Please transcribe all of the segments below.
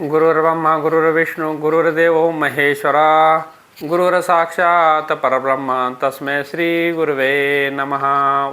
गुरुर्ब्रह्मा गुरुर्विष्णू गुरुर्देव महेश्वरा गुरुर साक्षात परब्रह्म. तस्मै श्री गुरुवे नमः.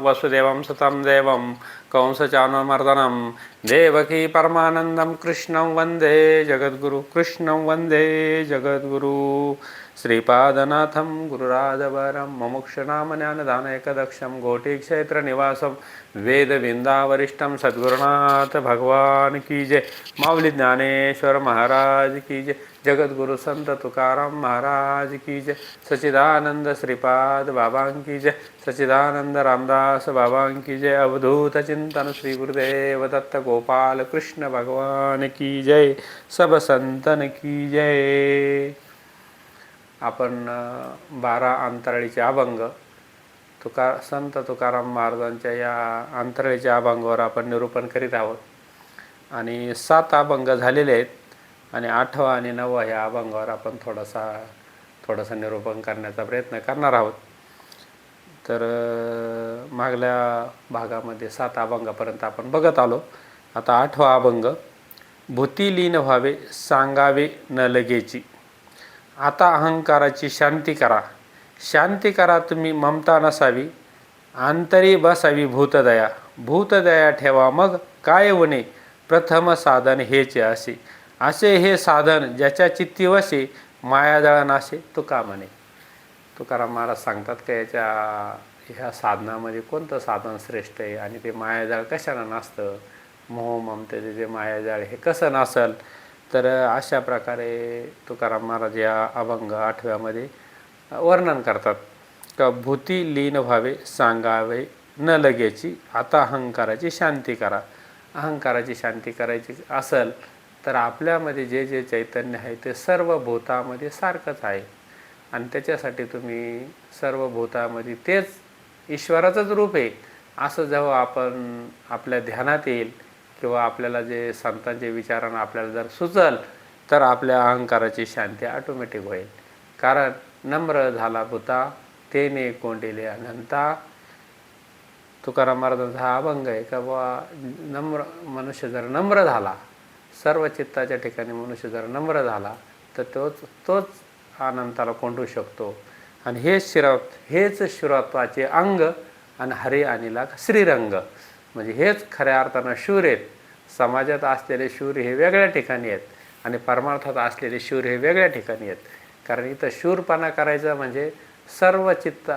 वसुदेवं सुतं देवं कंसचानुमर्दनं. देवकी परमानन्दं कृष्णं वन्दे जगद्गुरु कृष्णं वन्दे जगद्गुरु. श्रीपादनाथं गुरुराजवरं मुमुक्षनाम ज्ञानदानैकदक्षं गोटीक्षेत्रनिवासं वेदविंदावरिष्ठं सद्गुरुनाथ भगवान की जय। माऊली ज्ञानेश्वर महाराज की जय। जगद्गुरु संत तुकाराम महाराज की जय। सच्चिदानंद श्रीपाद बाबा की जय। सच्चिदानंद रामदास बाबा की जय। अवधूत चिंतन श्री गुरुदेव दत्त गोपाल कृष्ण भगवान की जय। सब संतन की जय। आपण बारा अंतराळीचे अभंग तुका संत तुकाराम महाराजांच्या या अंतराळीच्या अभंगावर आपण निरूपण करीत आहोत. आणि सात अभंग झालेले आहेत आणि आठवा आणि नववा ह्या अभंगावर आपण थोडासा थोडासा निरूपण करण्याचा प्रयत्न करणार आहोत. तर मागल्या भागामध्ये सात अभंगापर्यंत आपण बघत आलो. आता आठवा अभंग भूती लीन व्हावे सांगावे न लगेची. आता अहंकाराची शांती करा. शांती करा तुम्ही ममता नसावी. आंतरी बसावी भूतदया. भूतदया ठेवा मग काय वने प्रथम साधन हेच असे. असे हे साधन ज्याच्या चित्तीवशी वसे मायाजाळ तो का म्हणे. तुकाराम महाराज सांगतात का याच्या ह्या साधनामध्ये कोणतं साधन श्रेष्ठ आहे? आणि ते मायाजाळ कशानं नासतं? मोह ममतेचे जे मायाजाळ हे कसं नासल? तर अशा प्रकारे तुकाराम महाराज या अभंग आठव्यामध्ये वर्णन करतात. का भूती लीन व्हावे सांगावे न लगेची आता अहंकाराची शांती करा. अहंकाराची शांती करायची असेल तर आपल्यामध्ये जे जे चैतन्य आहे ते सर्व भूतामध्ये सारखंच आहे. आणि त्याच्यासाठी तुम्ही सर्व भूतामध्ये तेच ईश्वराचंच रूप आहे. असं जेव्हा आपण आपल्या ध्यानात येईल किंवा आपल्याला जे संतांचे विचारानं आपल्याला जर सुचल तर आपल्या अहंकाराची शांती ऑटोमॅटिक होईल. कारण नम्र झाला पुता तेने कोंडिले अनंता. तुकाराम महाराजांचा हा अभंग आहे का बुवा नम्र मनुष्य जर नम्र झाला सर्व चित्ताच्या ठिकाणी मनुष्य जर नम्र झाला तर तोच तोच अनंताला कोंडू शकतो. आणि हेच शिरवत हेच शिरत्वाचे अंग आणि हरे अनिला श्रीरंग. म्हणजे हेच खऱ्या अर्थानं शूर आहेत. समाजात असलेले शूर हे वेगळ्या ठिकाणी आहेत आणि परमार्थात असलेले शूर हे वेगळ्या ठिकाणी आहेत. कारण इथं शूरपणा करायचा म्हणजे सर्व चित्त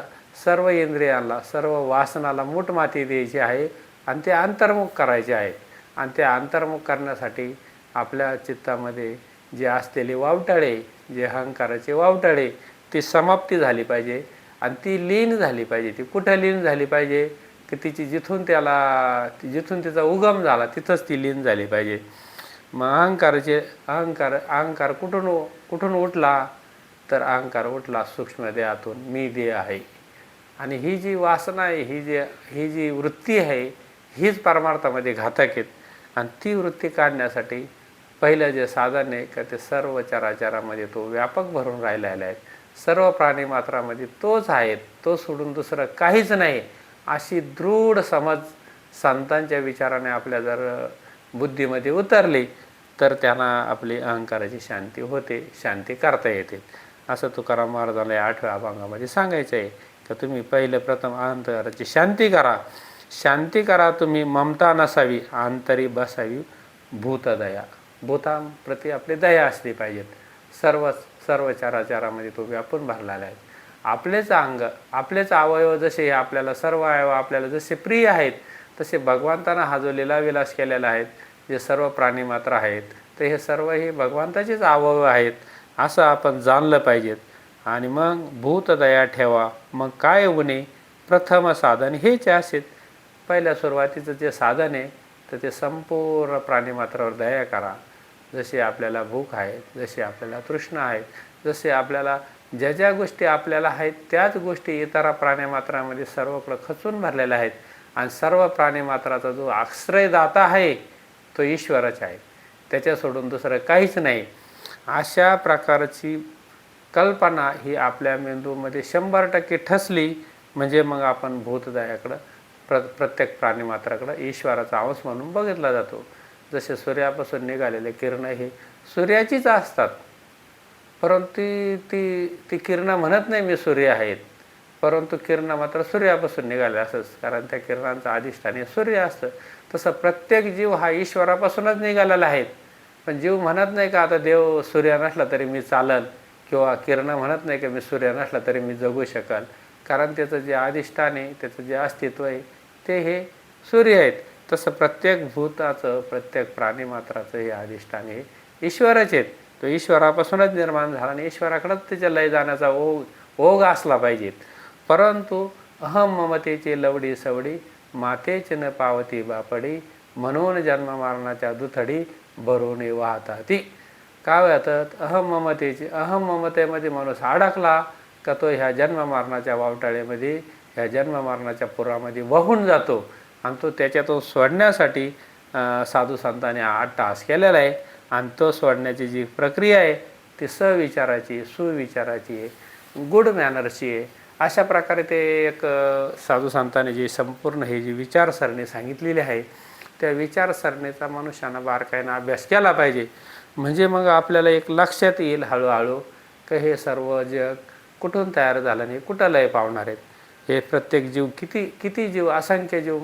सर्व इंद्रियांना सर्व वासनाला मूठ माती द्यायची आहे आणि ते अंतर्मुख करायचे आहेत आणि ते अंतर्मुख करण्यासाठी आपल्या चित्तामध्ये जे असलेले वावटाळे जे अहंकाराचे वावटाळे ती समाप्ती झाली पाहिजे आणि ती लीन झाली पाहिजे. ती कुठं लीन झाली पाहिजे? की तिची जिथून त्याला जिथून तिचा उगम झाला तिथंच ती लीन झाली पाहिजे. मग अहंकाराचे अहंकार अहंकार कुठून कुठून उठला तर अहंकार उठला सूक्ष्म देहातून मी देह आहे. आणि ही जी वासना आहे ही जी ही जी वृत्ती आहे हीच परमार्थामध्ये घातक आहेत. आणि ती वृत्ती काढण्यासाठी पहिलं जे साधन आहे का ते सर्व चराचरामध्ये तो व्यापक भरून राहिलेला आहे. सर्व प्राणीमात्रामध्ये तोच आहे तो सोडून दुसरं काहीच नाही. अशी दृढ समज संतांच्या विचाराने आपल्या जर बुद्धीमध्ये उतरली तर त्यांना आपली अहंकाराची शांती होते शांती करता येते. असं तुकाराम महाराजांना या आठव्या अभंगामध्ये सांगायचं आहे की तुम्ही पहिले प्रथम अहंकाराची शांती करा. शांती करा तुम्ही ममता नसावी अंतरी बसावी भूतदया भूतांप्रती आपली दया असली पाहिजेत. सर्व सर्व चाराचारामध्ये तो व्यापून भरलेला आहे. आपलेच अंग आपलेच अवयव जसे हे आपल्याला सर्व अवयव आपल्याला जसे प्रिय आहेत तसे भगवंतानं हा जो लिलाविलास केलेला आहेत जे सर्व प्राणीमात्र आहेत तर हे सर्व हे भगवंताचेच अवयव आहेत असं आपण जाणलं पाहिजेत. आणि मग भूतदया ठेवा मग काय उणे? प्रथम साधन हेच असेल पहिल्या सुरुवातीचं जे साधन आहे तर ते संपूर्ण प्राणीमात्रावर दया करा. जसे आपल्याला भूक आहे जशी आपल्याला तृष्णा आहे जसे आपल्याला ज्या ज्या गोष्टी आपल्याला आहेत त्याच गोष्टी इतर प्राणीमात्रामध्ये सर्वकडं खचून भरलेल्या आहेत. आणि सर्व प्राणीमात्राचा जो आश्रयदाता आहे तो ईश्वरच आहे. त्याच्या सोडून दुसरं काहीच नाही. अशा प्रकारची कल्पना ही आपल्या मेंदूमध्ये शंभर टक्के ठसली म्हणजे मग आपण भूतदायाकडं प्र प्रत्येक प्राणीमात्राकडं ईश्वराचा अंश म्हणून बघितला जातो. जसे सूर्यापासून निघालेले किरणं हे सूर्याचीच असतात. परंतु ती ती किरणं म्हणत नाही मी सूर्य आहेत. परंतु किरणं मात्र सूर्यापासून निघाले असंच. कारण त्या किरणांचं अधिष्ठान हे सूर्य असतं. तसं प्रत्येक जीव हा ईश्वरापासूनच निघालेला आहे. पण जीव म्हणत नाही का आता देव सूर्य नसला तरी मी चालन किंवा किरणं म्हणत नाही का मी सूर्य नसला तरी मी जगू शकाल कारण त्याचं जे अधिष्ठान आहे त्याचं जे अस्तित्व आहे ते हे सूर्य आहेत. तसं प्रत्येक भूताचं प्रत्येक प्राणीमात्राचं हे अधिष्ठान हे ईश्वरच आहेत. तो ईश्वरापासूनच निर्माण झाला आणि ईश्वराकडंच त्याच्या लय जाण्याचा ओघ ओघ असला पाहिजे. परंतु अहम ममतेची लवडी सवडी मातेची न पावती बापडी म्हणून जन्म मारणाच्या दुथडी भरून वाहता ती काय होतात अहम ममतेची अहम ममतेमध्ये माणूस अडकला का तो ह्या जन्म मारणाच्या वावटाळेमध्ये ह्या जन्म मारणाच्या पुरामध्ये वाहून जातो आणि तो त्याच्यातून सोडण्यासाठी साधू संतांनी आठ तास केलेला आहे. आणि तो सोडण्याची जी प्रक्रिया आहे ती सविचाराची सुविचाराची आहे गुड मॅनरची आहे. अशा प्रकारे ते एक साधू संतांनी जी संपूर्ण ही जी विचारसरणी सांगितलेली आहे त्या विचारसरणीचा मनुष्यानं बारकाईनं अभ्यास केला पाहिजे. म्हणजे मग आपल्याला एक लक्षात येईल हळूहळू की हे सर्व जग कुठून तयार झालं आणि कुठं लय पावणार आहेत? हे प्रत्येक जीव किती किती जीव असंख्य जीव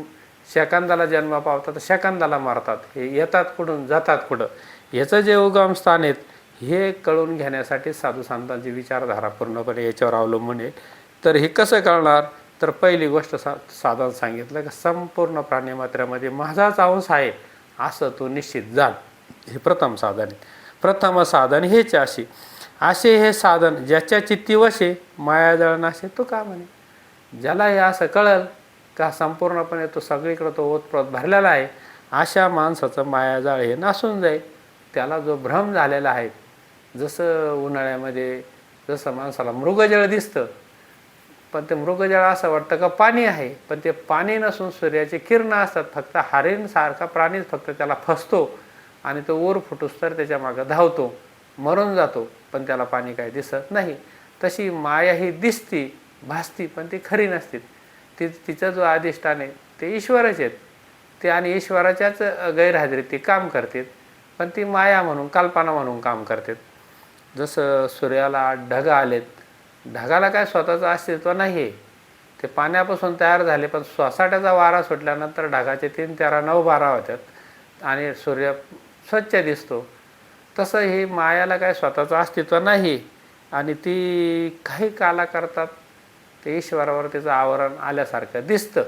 सेकंदाला जन्म पावतात सेकंदाला मारतात. हे येतात कुठून जातात कुठं? याचं जे उगम स्थान आहेत हे कळून घेण्यासाठी साधू संतांची विचारधारा पूर्णपणे याच्यावर अवलंबून आहे. तर हे कसं कळणार? तर पहिली गोष्ट सा साधन सांगितलं की संपूर्ण प्राणीमात्रामध्ये माझाच अंश आहे असं तो निश्चित जाण हे प्रथम साधन आहे. प्रथम साधन हेच अशी. असे हे साधन ज्याच्या चित्तीवशे मायाजळ तो का म्हणे? ज्याला हे असं कळल का संपूर्णपणे तो सगळीकडं तो ओतप्रोत भरलेला आहे अशा माणसाचं मायाजाळ हे नासून जाईल. त्याला जो भ्रम झालेला आहे जसं उन्हाळ्यामध्ये जसं माणसाला मृगजळ दिसतं पण ते मृगजळ असं वाटतं का पाणी आहे पण ते पाणी नसून सूर्याचे किरणं असतात फक्त हरिणसारखा प्राणीच फक्त त्याला फसतो आणि तो ओर फुटूस तर त्याच्या मागं धावतो मरून जातो पण त्याला पाणी काही दिसत नाही. तशी माया ही दिसती भासती पण ती खरी नसते. ती तिचं जो अधिष्ठान आहे ते ईश्वरच आहेत. ते आणि ईश्वराच्याच गैरहजेरीत ती काम करतात. पण ती माया म्हणून कल्पना म्हणून काम करतात जसं सूर्याला ढग आलेत ढगाला काय स्वतःचं अस्तित्व नाही आहे ते पाण्यापासून तयार झाले पण सोसाट्याचा वारा सुटल्यानंतर ढगाचे तीन तेरा नऊ बारा होतात आणि सूर्य स्वच्छ दिसतो. तसं ही मायाला काय स्वतःचं अस्तित्व नाही आणि ती काही काला करतात ते ईश्वरावर त्याचं आवरण आल्यासारखं दिसतं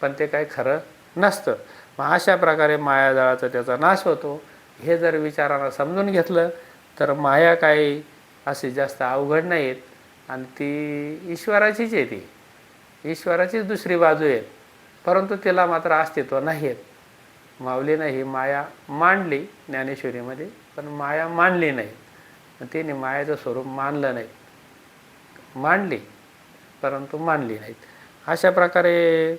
पण ते काही खरं नसतं. मग अशा प्रकारे मायाजाळाचा त्याचा नाश होतो. हे जर विचारानं समजून घेतलं तर माया काही अशी जास्त अवघड नाहीत. आणि ती ईश्वराचीच आहे ती. ईश्वराचीच दुसरी बाजू आहे परंतु तिला मात्र अस्तित्व नाही आहेत माऊलीनं ही माया मांडली ज्ञानेश्वरीमध्ये पण माया मांडली नाही. तिने मायाचं स्वरूप मानलं नाही. मांडली परंतु मानली नाहीत. अशा प्रकारे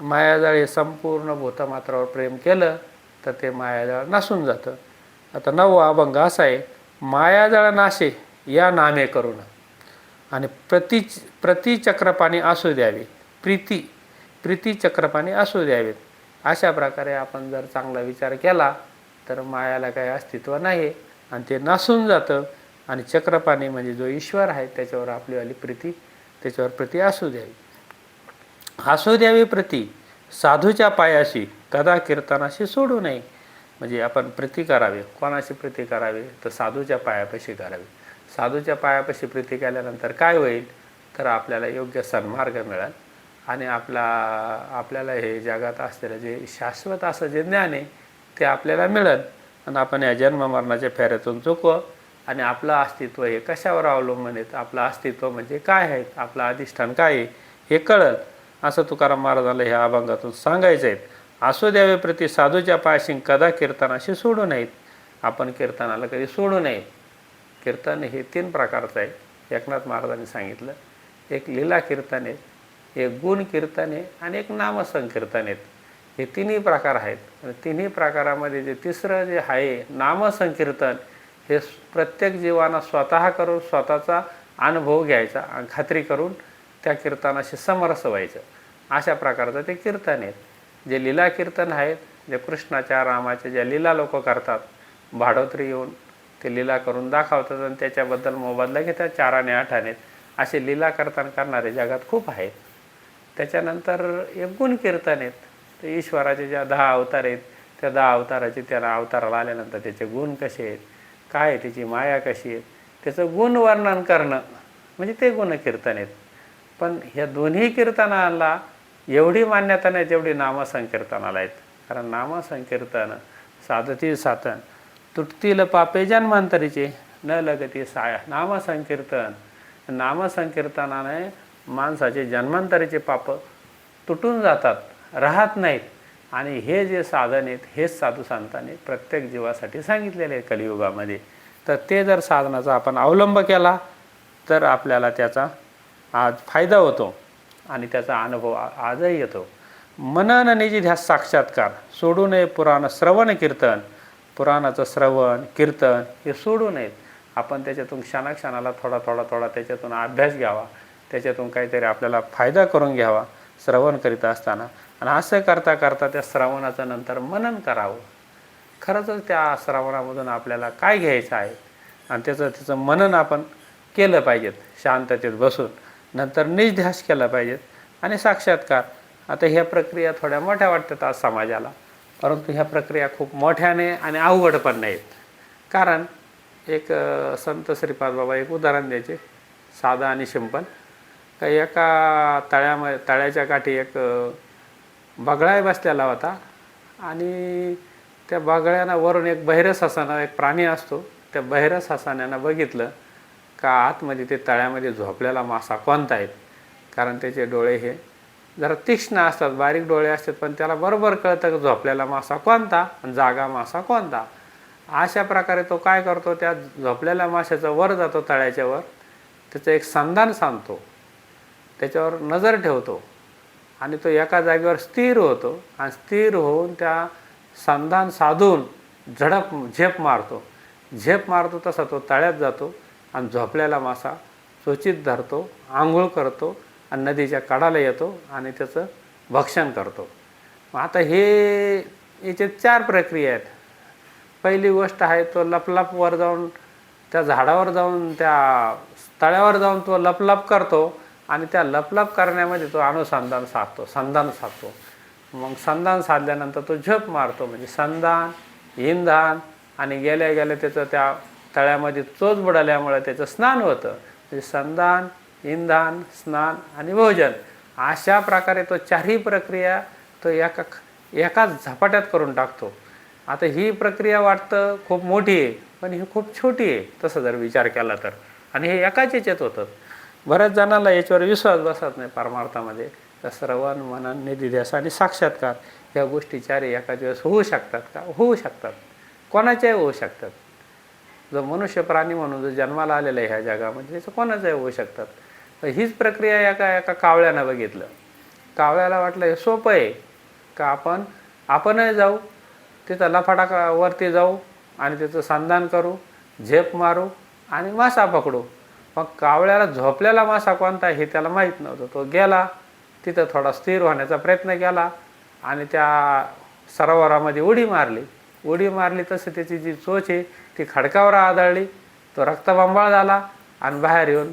मायाजाळे संपूर्ण भूतमात्रावर प्रेम केलं. तर ते मायाजाळ नासून जातं. आता नववा अभंग असा आहे मायाजाळ नाशे या नामे करून आणि प्रति प्रतिचक्रपाणी असू द्यावे. प्रीती प्रीतीचक्रपाणी असू द्यावेत अशा प्रकारे आपण जर चांगला विचार केला तर मायाला काही अस्तित्व नाही आणि ते नासून जातं. आणि चक्रपाणी म्हणजे जो ईश्वर आहे त्याच्यावर आपलीवाली प्रीती त्याच्यावर प्रती असू द्यावी. असू द्यावी प्रती साधूच्या पायाशी कदा कीर्तनाशी सोडू नये. म्हणजे आपण प्रीती करावी. कोणाशी प्रीती करावी? तर साधूच्या पायापाशी करावी. साधूच्या पायापाशी प्रीती केल्यानंतर काय होईल? तर आपल्याला योग्य सन्मार्ग मिळेल. आणि आपला आपल्याला हे जगात असलेलं जे शाश्वत असं जे ज्ञान आहे ते आपल्याला मिळेल. आणि आपण या जन्ममरणाच्या फेऱ्यातून चुकवं आणि आपलं अस्तित्व हे कशावर अवलंबून आहेत आपलं अस्तित्व म्हणजे काय आहे? आपलं अधिष्ठान काय आहे? हे कळल. असं तुकाराम महाराजांना ह्या अभंगातून सांगायचं आहे. असू द्यावे प्रति साधूच्या पायाशी कदा कीर्तनाशी सोडू नयेत. आपण कीर्तनाला कधी सोडू नये. कीर्तन हे तीन प्रकारचं आहे. एकनाथ महाराजांनी सांगितलं एक लीला कीर्तन आहे एक गुण कीर्तन आहे आणि एक नामसंकीर्तन आहेत. हे तिन्ही प्रकार आहेत. आणि तिन्ही प्रकारामध्ये जे तिसरं जे आहे नामसंकीर्तन हे प्रत्येक जीवाना स्वतः करून स्वतःचा अनुभव घ्यायचा आणि खात्री करून त्या कीर्तनाशी समरस व्हायचं. अशा प्रकारचं ते कीर्तन आहेत. जे लीला कीर्तन आहेत जे कृष्णाच्या रामाच्या ज्या लीला लोक करतात भाडोत्री येऊन ते लीला करून दाखवतात आणि त्याच्याबद्दल मोबदला घेतात चार आणि आठ आणेत असे लीला करताना करणारे जगात खूप आहेत. त्याच्यानंतर एक गुण कीर्तन आहेत. ते ईश्वराचे ज्या दहा अवतार आहेत त्या दहा अवताराचे त्याला अवताराला आल्यानंतर त्याचे गुण कसे आहेत काय आहे त्याची माया कशी आहे त्याचं गुण वर्णन करणं म्हणजे ते गुणकीर्तन आहेत. पण ह्या दोन्ही कीर्तनाला एवढी मान्यता नाही तेवढी नामसंकीर्तनाला आहेत. कारण नामसंकीर्तन साधती साधन तुटतील पापे जन्मांतरीचे न लगती साया. नामसंकीर्तन नामसंकीर्तनाने माणसाचे जन्मांतरीचे पाप तुटून जातात राहत नाहीत. आणि हे जे साधन आहेत हेच साधू संतांनी प्रत्येक जीवासाठी सांगितलेले आहे कलियुगामध्ये. तर ते जर साधनाचा आपण अवलंब केला तर आपल्याला त्याचा आज फायदा होतो. आणि त्याचा अनुभव आजही येतो. मनन निजी ध्यास साक्षात्कार. सोडू नये पुराण श्रवण कीर्तन. पुराणाचं श्रवण कीर्तन हे सोडू नयेत. आपण त्याच्यातून क्षणाक्षणाला थोडा थोडा थोडा त्याच्यातून अभ्यास घ्यावा. त्याच्यातून काहीतरी आपल्याला फायदा करून घ्यावा श्रवण करीत असताना. आणि असं करता करता त्या श्रवणाचं नंतर मनन करावं. खरंच त्या श्रवणामधून आपल्याला काय घ्यायचं आहे? आणि त्याचं त्याचं मनन आपण केलं पाहिजेत. शांततेत बसून. नंतर निजध्यास केला पाहिजेत आणि साक्षात्कार. आता ह्या प्रक्रिया थोड्या मोठ्या वाटतात आज समाजाला. परंतु ह्या प्रक्रिया खूप मोठ्याने आणि अवघड पण नाहीत. कारण एक संत श्रीपाद बाबा एक उदाहरण द्यायचे. साधा आणि सिंपल. का एका तळ्यामध्ये तळ्याच्या काठी एक बगळाय बगळा बसलेला होता. आणि त्या बगळ्यानं वरून एक बहिरस हसाना एक प्राणी असतो. त्या बहिरस हसाण्यानं बघितलं. का आतमध्ये ते तळ्यामध्ये झोपलेला मासा कोणता आहेत कारण त्याचे डोळे हे जरा तीक्ष्ण असतात बारीक डोळे असतात पण त्याला बरोबर कळतं की झोपलेला मासा कोणता आणि जागा मासा कोणता. अशा प्रकारे तो काय करतो त्या झोपलेल्या माशाचा वर जातो तळ्याच्या वर त्याचं एक संधान सांगतो. त्याच्यावर नजर ठेवतो आणि तो एका जागेवर स्थिर होतो आणि स्थिर होऊन त्या संधान साधून झडप झेप मारतो. झेप मारतो तसा तो तळ्यात जातो. आणि झोपलेला मासा चोचित धरतो आंघोळ करतो आणि नदीच्या कडाला येतो आणि त्याचं भक्षण करतो. मग आता हे याचे चार प्रक्रिया आहेत. पहिली गोष्ट आहे तो लपलप वर जाऊन त्या झाडावर जाऊन त्या तळ्यावर जाऊन तो लपलप करतो आणि त्या लपलप करण्यामध्ये तो अनुसंधान साधतो संधान साधतो. मग संधान साधल्यानंतर तो झप मारतो म्हणजे संधान इंधान आणि गेल्या गेल्या त्याचं त्या तळ्यामध्ये चोच बुडाल्यामुळे त्याचं स्नान होतं. म्हणजे संधान इंधान स्नान आणि भोजन अशा प्रकारे तो चारही प्रक्रिया तो एका एकाच झपाट्यात करून टाकतो. आता ही प्रक्रिया वाटतं खूप मोठी आहे पण ही खूप छोटी आहे तसं जर विचार केला तर. आणि हे एकाच याच्यात होतं. बऱ्याच जणांना याच्यावर विश्वास बसत नाही परमार्थामध्ये. तर श्रवण मनन निधिध्यास आणि साक्षात्कार ह्या गोष्टी चारही एकाच वेळेस होऊ शकतात का? होऊ शकतात. कोणाच्याही होऊ शकतात. जो मनुष्य प्राणी म्हणून जो जन्माला आलेला आहे ह्या जगामध्ये त्याचं कोणाचं होऊ शकतात? तर हीच प्रक्रिया एका एका कावळ्यानं बघितलं. कावळ्याला वाटलं हे सोपं आहे का आपण आपणही जाऊ तिथं लफाटा वरती जाऊ आणि त्याचं संधान करू झेप मारू आणि मासा पकडू. मग कावळ्याला झोपलेला मासा कोणता हे त्याला माहीत नव्हतं. तो गेला तिथं थोडा स्थिर होण्याचा प्रयत्न केला आणि त्या सरोवरामध्ये उडी मारली. उडी मारली तसं त्याची जी चोच आहे ती खडकावर आदळली. तो रक्तबंबाळ झाला आणि बाहेर येऊन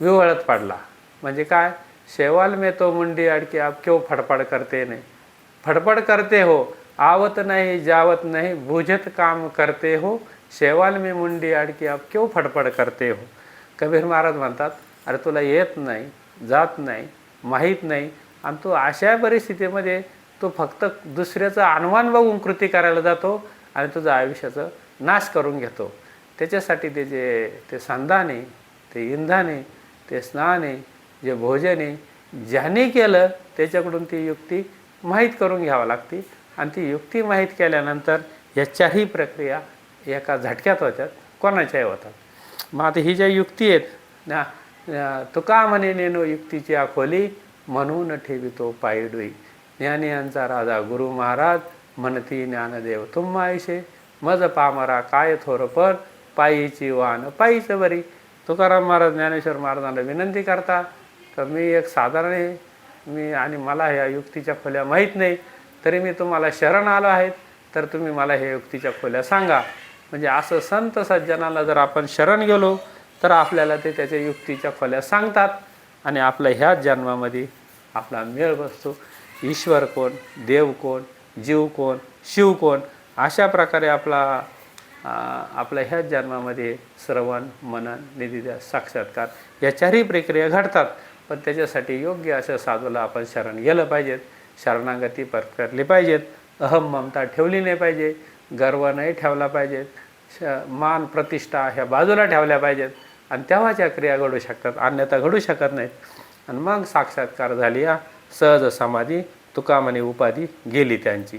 विवळत पडला. म्हणजे काय? शेवाल मे तो मुंडी अडकी आप क्यों फडफड करते नाही? फडफड करते हो आवत नाही जावत नाही बुझत काम करते हो. शेवाल मे मुंडी अडकी आप क्यों फडफड करते हो? कबीर महाराज म्हणतात अरे तुला येत नाही जात नाही माहीत नाही. आणि तू अशा परिस्थितीमध्ये तो फक्त दुसऱ्याचं अनुमान बघून कृती करायला जातो आणि तुझं आयुष्याचं नाश करून घेतो. त्याच्यासाठी ते जे ते संधाने आहे ते इंधाने ते स्नान आहे जे भोजन आहे ज्याने केलं त्याच्याकडून ती युक्ती माहीत करून घ्यावी लागते. आणि ती युक्ती माहीत केल्यानंतर या चारही प्रक्रिया एका झटक्यात होत्यात कोणाच्याही होतात. मग आता ही ज्या युक्ती आहेत ना तुका म्हणे नेनो युक्तीची आखोली म्हणून ठेवितो पायडुई ज्ञानी यांचा राजा गुरु महाराज म्हणती ज्ञानदेव तुम मज पामरा काय थोरपण पायीची वान पायीचं बरी. तुकाराम महाराज ज्ञानेश्वर महाराजांना विनंती करता तर मी एक साधारण आहे मी आणि मला ह्या युक्तीच्या खोल्या माहीत नाही तरी मी तुम्हाला शरण आलो आहे तर तुम्ही मला हे युक्तीच्या खोल्या सांगा. म्हणजे असं संत सज्जनाला जर आपण शरण गेलो तर आपल्याला ते त्याच्या युक्तीच्या खोल्या सांगतात आणि आपल्या ह्याच जन्मामध्ये आपला मेळ बसतो. ईश्वर कोण देव कोण जीव कोण शिव कोण अशा प्रकारे आपला आपल्या ह्याच जन्मामध्ये श्रवण मनन निधीद्या साक्षात्कार या चारही प्रक्रिया घडतात. पण त्याच्यासाठी योग्य अशा साधूला आपण शरण गेलं पाहिजेत. शरणागती पत्करली पाहिजेत. अहम ममता ठेवली नाही पाहिजे. गर्व नाही ठेवला पाहिजेत श मान प्रतिष्ठा ह्या बाजूला ठेवल्या पाहिजेत. आणि तेव्हाच्या क्रिया घडू शकतात. अन्यथा घडू शकत नाहीत. आणि मग साक्षात्कार झाली. या सहज समाधी तुकामणी उपाधी गेली त्यांची.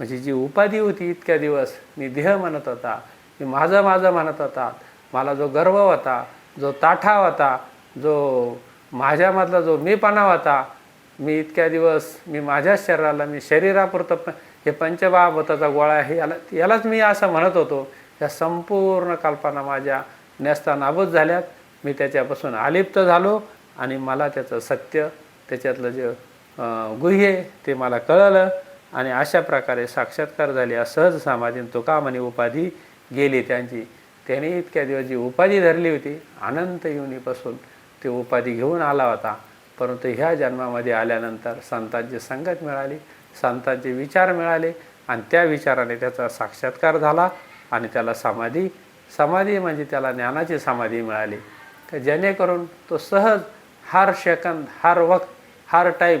म्हणजे जी उपाधी होती इतक्या दिवस मी देह म्हणत होता मी माझं माझं म्हणत होता मला जो गर्व होता जो ताठा होता जो माझ्यामधला जो मीपणा होता मी इतक्या दिवस मी माझ्याच शरीराला मी शरीरापुरतं हे पंचबाबताचा गोळा आहे याला यालाच मी असं म्हणत होतो. या संपूर्ण कल्पना माझ्या न्यस्ता नाबूद झाल्यात. मी त्याच्यापासून आलिप्त झालो. आणि मला त्याचं सत्य त्याच्यातलं जे गुह्य ते मला कळलं आणि अशा प्रकारे साक्षात्कार झाले. सहज समाधीन आणि उपाधी गेली त्यांची. त्याने इतक्या दिवस जी उपाधी धरली होती अनंत युनीपासून ती उपाधी घेऊन आला होता. परंतु ह्या जन्मामध्ये आल्यानंतर संतांची संगत मिळाली संतांचे विचार मिळाले आणि त्या विचाराने त्याचा साक्षात्कार झाला आणि त्याला समाधी समाधी म्हणजे त्याला ज्ञानाची समाधी मिळाली. तर जेणेकरून तो सहज हर सेकंद हर वक्त हर टाईप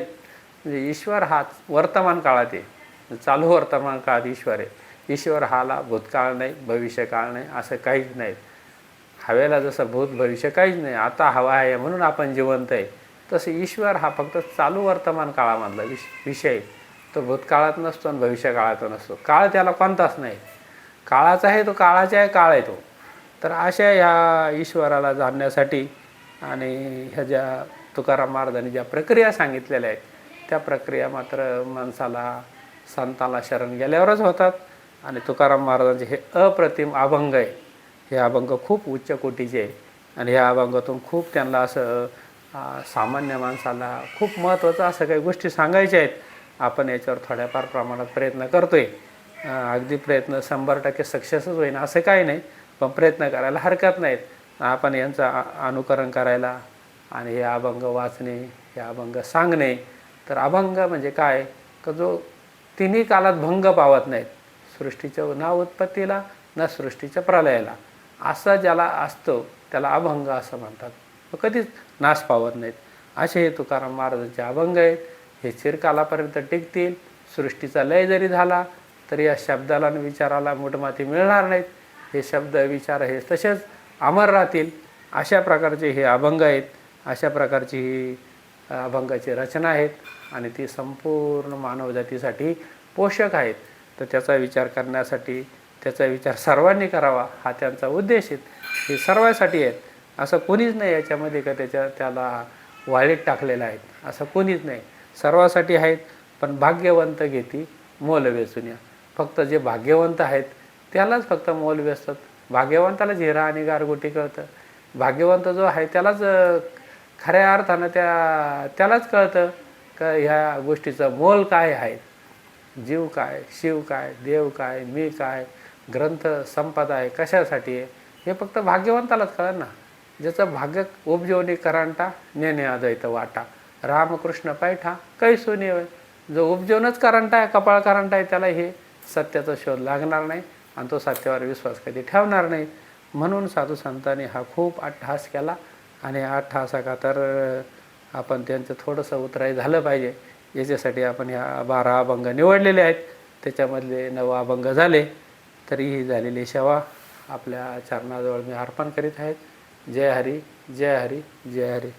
म्हणजे ईश्वर हा वर्तमान काळात आहे. चालू वर्तमान काळात ईश्वर आहे. ईश्वर हाला भूतकाळ नाही भविष्य काळ नाही असं काहीच नाही. हवेला जसं भूत भविष्य काहीच नाही आता हवा आहे म्हणून आपण जिवंत आहे. तसं ईश्वर हा फक्त चालू वर्तमान काळामधला विष विषय तो भूतकाळात नसतो आणि भविष्यकाळात नसतो. काळ त्याला कोणताच नाही. काळाचा आहे तो काळाचा आहे काळ आहे तो. तर अशा ह्या ईश्वराला जाणण्यासाठी आणि ह्या ज्या तुकाराम महाराजांनी ज्या प्रक्रिया सांगितलेल्या आहेत त्या प्रक्रिया मात्र माणसाला संताला शरण गेल्यावरच होतात. आणि तुकाराम महाराजांचे हे अप्रतिम अभंग आहे. हे अभंग खूप उच्च कोटीचे आहे. आणि ह्या अभंगातून खूप त्यांना असं सामान्य माणसाला खूप महत्त्वाचं असं काही गोष्टी सांगायच्या आहेत. आपण याच्यावर थोड्याफार प्रमाणात प्रयत्न करतोय. आहे अगदी प्रयत्न शंभर टक्के सक्सेसच होईन असं काही नाही. पण प्रयत्न करायला हरकत नाहीत. आपण यांचं अनुकरण करायला आणि हे अभंग वाचणे हे अभंग सांगणे तर अभंग म्हणजे काय? का जो तिन्ही कालात भंग पावत नाहीत. सृष्टीच्या ना उत्पत्तीला ना सृष्टीच्या प्रलयाला. असं ज्याला असतो त्याला अभंग असं म्हणतात. तो कधीच नाश पावत नाहीत. असे हे तुकाराम महाराजांचे अभंग आहेत. हे चिरकालापर्यंत टिकतील. सृष्टीचा लय जरी झाला तरी या शब्दाला आणि विचाराला मुठमाती मिळणार नाहीत. हे शब्द विचार हे तसेच अमर राहतील अशा प्रकारचे हे अभंग आहेत अशा प्रकारची ही अभंगाची रचना आहेत आणि ती संपूर्ण मानवजातीसाठी पोषक आहेत. तर त्याचा विचार करण्यासाठी त्याचा विचार सर्वांनी करावा हा त्यांचा उद्देश आहे. हे सर्वांसाठी आहेत. असं कोणीच नाही याच्यामध्ये का त्याच्या त्याला वाळीत टाकलेलं आहेत असं कोणीच नाही. सर्वासाठी आहेत पण भाग्यवंत घेती मोल वेचून या. फक्त जे भाग्यवंत आहेत त्यालाच फक्त मोल वेचतात. भाग्यवंताला झेरा आणि गारगोटी कळतं. भाग्यवंत जो आहे त्यालाच खऱ्या अर्थानं त्या त्यालाच कळतं का ह्या गोष्टीचं मोल काय आहे? जीव काय शिव काय देव काय मी काय ग्रंथ संपदा आहे कशासाठी आहे? हे फक्त भाग्यवंतालाच कळत ना. ज्याचं भाग्य उपजीवनी करांटा नेणे अद्वैत वाटा. रामकृष्ण पैठा काही सुनी होय जो उपजीवनच करांटा आहे कपाळ करांटा आहे त्याला हे सत्याचा शोध लागणार नाही. आणि तो सत्यावर विश्वास कधी ठेवणार नाही. म्हणून साधू संतांनी हा खूप अट्टहास केला. आणि अट्टहासा का तर आपण त्यांचं थोडंसं उतराई झालं पाहिजे. याच्यासाठी आपण ह्या बारा अभंग निवडलेले आहेत. त्याच्यामधले नऊ अभंग झाले. तरी ही झालेली सेवा आपल्या चरणाजवळ मी अर्पण करीत आहेत जय हरी जय हरी जय हरी.